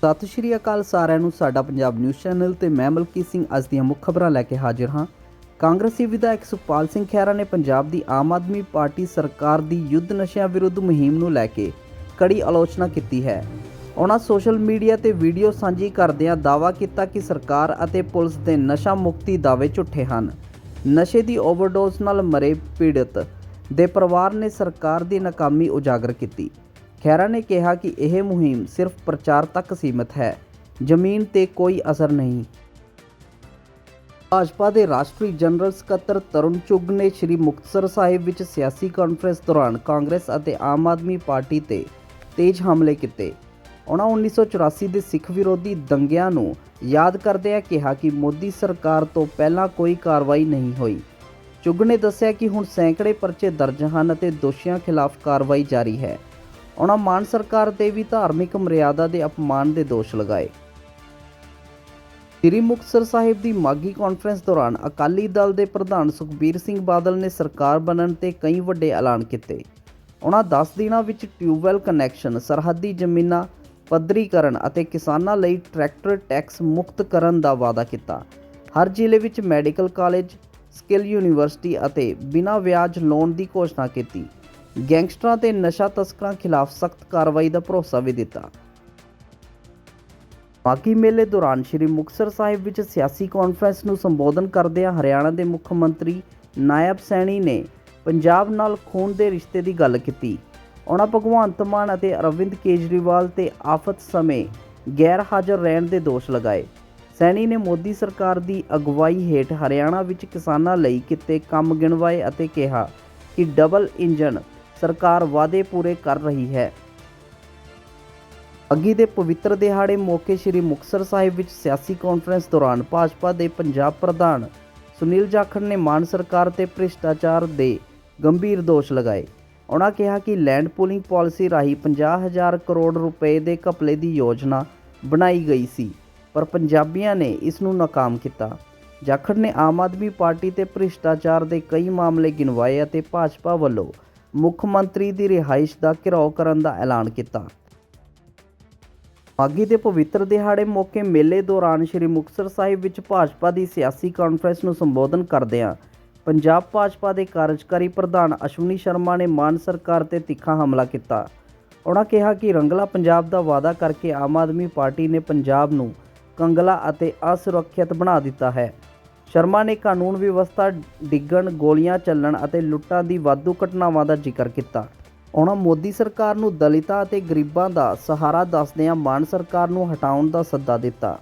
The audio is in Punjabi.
ਸਤਿ ਸ਼੍ਰੀ ਅਕਾਲ ਸਾਰਿਆਂ ਨੂੰ, ਸਾਡਾ ਪੰਜਾਬ ਨਿਊਜ਼ ਚੈਨਲ ਤੇ ਮੈਂ ਮਲਕੀ ਸਿੰਘ ਅੱਜ ਦੀਆਂ ਮੁੱਖ ਖਬਰਾਂ ਲੈ ਕੇ ਹਾਜ਼ਰ ਹਾਂ। ਕਾਂਗਰਸੀ ਵਿਧਾਇਕ ਸੁਖਪਾਲ ਸਿੰਘ ਖਹਿਰਾ ਨੇ ਪੰਜਾਬ ਦੀ ਆਮ ਆਦਮੀ ਪਾਰਟੀ ਸਰਕਾਰ ਦੀ ਯੁੱਧ ਨਸ਼ਿਆਂ ਵਿਰੁੱਧ ਮੁਹਿੰਮ ਨੂੰ ਲੈ ਕੇ ਕੜੀ ਆਲੋਚਨਾ ਕੀਤੀ ਹੈ। ਉਹਨਾਂ ਸੋਸ਼ਲ ਮੀਡੀਆ ਤੇ ਵੀਡੀਓ ਸਾਂਝੀ ਕਰਦਿਆਂ ਦਾਅਵਾ ਕੀਤਾ ਕਿ ਸਰਕਾਰ ਅਤੇ ਪੁਲਿਸ ਦੇ ਨਸ਼ਾ ਮੁਕਤੀ ਦਾਅਵੇ ਝੂਠੇ ਹਨ। ਨਸ਼ੇ ਦੀ ਓਵਰਡੋਜ਼ ਨਾਲ ਮਰੇ ਪੀੜਤ ਦੇ ਪਰਿਵਾਰ ਨੇ ਸਰਕਾਰ ਦੀ ਨਾਕਾਮੀ ਉਜਾਗਰ ਕੀਤੀ। ਖਹਿਰਾ ਨੇ ਕਿਹਾ ਕਿ ਇਹ ਮੁਹਿੰਮ ਸਿਰਫ ਪ੍ਰਚਾਰ ਤੱਕ ਸੀਮਿਤ ਹੈ। ਜ਼ਮੀਨ ਤੇ ਕੋਈ ਅਸਰ ਨਹੀਂ। ਭਾਜਪਾ ਦੇ ਰਾਸ਼ਟਰੀ ਜਨਰਲ ਸਕੱਤਰ ਤਰੁਣ ਚੁੱਗ ਨੇ ਸ੍ਰੀ ਮੁਕਤਸਰ ਸਾਹਿਬ ਵਿੱਚ ਸਿਆਸੀ ਕਾਨਫਰੰਸ ਦੌਰਾਨ ਕਾਂਗਰਸ ਅਤੇ ਆਮ ਆਦਮੀ ਪਾਰਟੀ ਤੇ ਤੇਜ਼ ਹਮਲੇ ਕੀਤੇ। ਉਹਨਾਂ 1984 ਦੇ ਸਿੱਖ ਵਿਰੋਧੀ ਦੰਗਿਆਂ ਨੂੰ ਯਾਦ ਕਰਦਿਆਂ ਕਿਹਾ ਕਿ ਮੋਦੀ ਸਰਕਾਰ ਤੋਂ ਪਹਿਲਾਂ ਕੋਈ ਕਾਰਵਾਈ ਨਹੀਂ ਹੋਈ। ਚੁੱਗ ਨੇ ਦੱਸਿਆ ਕਿ ਹੁਣ ਸੈਂਕੜੇ ਪਰਚੇ ਦਰਜ ਹਨ ਅਤੇ ਦੋਸ਼ੀਆਂ ਖਿਲਾਫ ਕਾਰਵਾਈ ਜਾਰੀ ਹੈ। ਉਹਨਾਂ ਮਾਨ ਸਰਕਾਰ ਤੇ ਵੀ ਧਾਰਮਿਕ ਮਰਿਆਦਾ ਦੇ ਅਪਮਾਨ ਦੇ ਦੋਸ਼ ਲਗਾਏ। ਸ੍ਰੀ ਮੁਕਤਸਰ ਸਾਹਿਬ ਦੀ ਮਾਗੀ ਕਾਨਫਰੰਸ ਦੌਰਾਨ ਅਕਾਲੀ ਦਲ ਦੇ ਪ੍ਰਧਾਨ ਸੁਖਬੀਰ ਸਿੰਘ ਬਾਦਲ ਨੇ ਸਰਕਾਰ ਬਣਨ ਤੇ ਕਈ ਵੱਡੇ ਐਲਾਨ ਕੀਤੇ। ਉਹਨਾਂ 10 ਦਿਨਾਂ ਵਿੱਚ ਟਿਊਬਵੈੱਲ ਕਨੈਕਸ਼ਨ, ਸਰਹੱਦੀ ਜ਼ਮੀਨਾਂ ਪੱਧਰੀਕਰਨ ਅਤੇ ਕਿਸਾਨਾਂ ਲਈ ਟਰੈਕਟਰ ਟੈਕਸ ਮੁਕਤ ਕਰਨ ਦਾ ਵਾਅਦਾ ਕੀਤਾ। ਹਰ ਜ਼ਿਲ੍ਹੇ ਵਿੱਚ ਮੈਡੀਕਲ ਕਾਲਜ, ਸਕਿੱਲ ਯੂਨੀਵਰਸਿਟੀ ਅਤੇ ਬਿਨਾਂ ਵਿਆਜ ਲੋਨ ਦੀ ਘੋਸ਼ਣਾ ਕੀਤੀ। ਗੈਂਗਸਟਰਾਂ ਤੇ ਨਸ਼ਾ ਤਸਕਰਾਂ ਖਿਲਾਫ ਸਖਤ ਕਾਰਵਾਈ ਦਾ ਭਰੋਸਾ ਵੀ ਦਿੱਤਾ। ਬਾਕੀ ਮੇਲੇ ਦੌਰਾਨ ਸ੍ਰੀ ਮੁਕਤਸਰ ਸਾਹਿਬ ਵਿੱਚ ਸਿਆਸੀ ਕਾਨਫਰੰਸ ਨੂੰ ਸੰਬੋਧਨ ਕਰਦਿਆਂ ਹਰਿਆਣਾ ਦੇ ਮੁੱਖ ਮੰਤਰੀ ਨਾਇਬ ਸੈਣੀ ਨੇ ਪੰਜਾਬ ਨਾਲ ਖੂਨ ਦੇ ਰਿਸ਼ਤੇ ਦੀ ਗੱਲ ਕੀਤੀ। ਉਹਨਾਂ ਭਗਵੰਤ ਮਾਨ ਅਤੇ ਅਰਵਿੰਦ ਕੇਜਰੀਵਾਲ ਤੇ ਆਫਤ ਸਮੇਂ ਗੈਰ ਹਾਜ਼ਰ ਰਹਿਣ ਦੇ ਦੋਸ਼ ਲਗਾਏ। ਸੈਣੀ ਨੇ ਮੋਦੀ ਸਰਕਾਰ ਦੀ ਅਗਵਾਈ ਹੇਠ ਹਰਿਆਣਾ ਵਿੱਚ ਕਿਸਾਨਾਂ ਲਈ ਕੀਤੇ ਕੰਮ ਗਿਣਵਾਏ ਅਤੇ ਕਿਹਾ ਕਿ ਡਬਲ ਇੰਜਨ ਸਰਕਾਰ ਵਾਅਦੇ ਪੂਰੇ ਕਰ ਰਹੀ ਹੈ। ਅੱਗੀ ਦੇ ਪਵਿੱਤਰ ਦਿਹਾੜੇ ਮੌਕੇ ਸ੍ਰੀ ਮੁਕਤਸਰ ਸਾਹਿਬ ਵਿੱਚ ਸਿਆਸੀ ਕਾਨਫਰੰਸ ਦੌਰਾਨ ਭਾਜਪਾ ਦੇ ਪੰਜਾਬ ਪ੍ਰਧਾਨ ਸੁਨੀਲ ਜਾਖੜ ਨੇ ਮਾਨ ਸਰਕਾਰ ਤੇ ਭ੍ਰਿਸ਼ਟਾਚਾਰ ਦੇ ਗੰਭੀਰ ਦੋਸ਼ ਲਗਾਏ। ਉਹਨਾਂ ਕਿਹਾ ਕਿ ਲੈਂਡ ਪੂਲਿੰਗ ਪਾਲਿਸੀ ਰਾਹੀਂ 50000 ਕਰੋੜ ਰੁਪਏ ਦੇ ਘਪਲੇ ਦੀ ਯੋਜਨਾ ਬਣਾਈ ਗਈ ਸੀ, ਪਰ ਪੰਜਾਬੀਆਂ ਨੇ ਇਸ ਨੂੰ ਨਾਕਾਮ ਕੀਤਾ। ਜਾਖੜ ਨੇ ਆਮ ਆਦਮੀ ਪਾਰਟੀ ਤੇ ਭ੍ਰਿਸ਼ਟਾਚਾਰ ਦੇ ਕਈ ਮਾਮਲੇ ਗਿਣਵਾਏ ਅਤੇ ਭਾਜਪਾ ਵੱਲੋਂ ਮੁੱਖ ਮੰਤਰੀ ਦੀ ਰਿਹਾਇਸ਼ ਦਾ ਘਿਰਾਓ ਕਰਨ ਦਾ ਐਲਾਨ ਕੀਤਾ। ਮਾਗੀ ਦੇ ਪਵਿੱਤਰ ਦਿਹਾੜੇ ਮੌਕੇ ਮੇਲੇ ਦੌਰਾਨ ਸ੍ਰੀ ਮੁਕਤਸਰ ਸਾਹਿਬ ਵਿੱਚ ਭਾਜਪਾ ਦੀ ਸਿਆਸੀ ਕਾਨਫਰੰਸ ਨੂੰ ਸੰਬੋਧਨ ਕਰਦਿਆਂ ਪੰਜਾਬ ਭਾਜਪਾ ਦੇ ਕਾਰਜਕਾਰੀ ਪ੍ਰਧਾਨ ਅਸ਼ਵਨੀ ਸ਼ਰਮਾ ਨੇ ਮਾਨ ਸਰਕਾਰ ਤੇ ਤਿੱਖਾ ਹਮਲਾ ਕੀਤਾ। ਉਹਨਾਂ ਕਿਹਾ ਕਿ ਰੰਗਲਾ ਪੰਜਾਬ ਦਾ ਵਾਅਦਾ ਕਰਕੇ ਆਮ ਆਦਮੀ ਪਾਰਟੀ ਨੇ ਪੰਜਾਬ ਨੂੰ ਕੰਗਲਾ ਅਤੇ ਅਸੁਰੱਖਿਅਤ ਬਣਾ ਦਿੱਤਾ ਹੈ। ਸ਼ਰਮਾ ਨੇ ਕਾਨੂੰਨ ਵਿਵਸਥਾ ਡਿੱਗਣ, ਗੋਲੀਆਂ ਚੱਲਣ ਅਤੇ ਲੁੱਟਾਂ ਦੀ ਵਾਧੂ ਘਟਨਾਵਾਂ ਦਾ ਜ਼ਿਕਰ ਕੀਤਾ। ਉਹਨਾਂ ਮੋਦੀ ਸਰਕਾਰ ਨੂੰ ਦਲਿਤਾਂ ਅਤੇ ਗਰੀਬਾਂ ਦਾ ਸਹਾਰਾ ਦੱਸਦਿਆਂ ਮਾਨ ਸਰਕਾਰ ਨੂੰ ਹਟਾਉਣ ਦਾ ਸੱਦਾ ਦਿੱਤਾ।